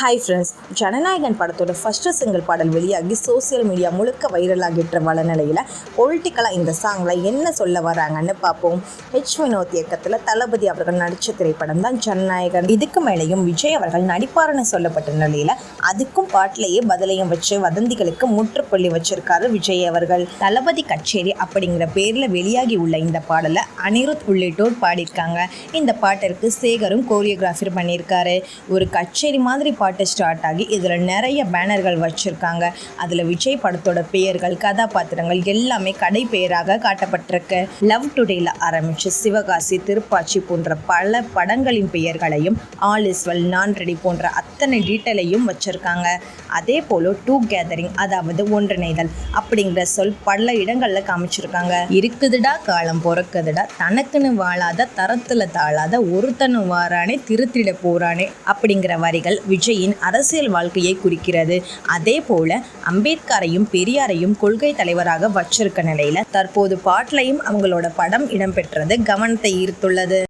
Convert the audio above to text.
Hi friends Jananayagan படத்தோட first single பாடல் வெளியாகி சோசியல் மீடியா முழுக்க வைரலாகிட்டு வள நிலையில் பொலிட்டிக்கலாக இந்த சாங்கில் என்ன சொல்ல வராங்கன்னு பார்ப்போம். ஹெச் வினோத் இயக்கத்தில் தளபதி அவர்கள் நடித்த திரைப்படம் தான் ஜனநாயகன். இதுக்கு மேலேயும் விஜய் அவர்கள் நடிப்பார்னு சொல்லப்பட்ட நிலையில் அதுக்கும் பாட்டிலேயே பதிலையும் வச்சு வதந்திகளுக்கு முற்றுப்புள்ளி வச்சிருக்காரு விஜய் அவர்கள். தளபதி கச்சேரி அப்படிங்கிற பேரில் வெளியாகி உள்ள இந்த பாடலை அனிருத் உள்ளிட்டோர் பாடியிருக்காங்க. இந்த பாட்டிற்கு சேகரும் கோரியோகிராஃபர் பண்ணியிருக்காரு. ஒரு கச்சேரி மாதிரி பாட்டு ஸ்டார்ட் ஆகி இதில் நிறைய பேனர்கள் வச்சுருக்காங்க. அதில் விஜய் படத்தோட பெயர்கள் கதாபாத்திரங்கள் எல்லாமே கடை பெயராக காட்டப்பட்டிருக்கு லவ் டுடேல ஆரம்பித்து சிவகாசி திருப்பாச்சி போன்ற பல படங்களின் பெயர்களையும் ஆல் இஸ் வெல் நான் ரெடி போன்ற அத்தனை டீட்டெயிலையும் வச்சுருக்காங்க. அதே போல் டூ கேதரிங் அதாவது ஒன்றிணைதல் அப்படிங்கிற சொல் பல இடங்களில் காமிச்சிருக்காங்க. இருக்குதுடா காலம் பிறக்குதுடா தனக்குன்னு வாழாத தரத்தில் தாழாத ஒருத்தனும் வாரானே திருத்திட போறானே அப்படிங்கிற வரிகள் விஜய் விஜயின் அரசியல் வாழ்க்கையை குறிக்கிறது. அதே போல அம்பேத்கரையும் பெரியாரையும் கொள்கை தலைவராக வச்சிருக்க நிலையில தற்போது பாட்டிலையும் அவங்களோட படம் இடம்பெற்றது கவனத்தை ஈர்த்துள்ளது.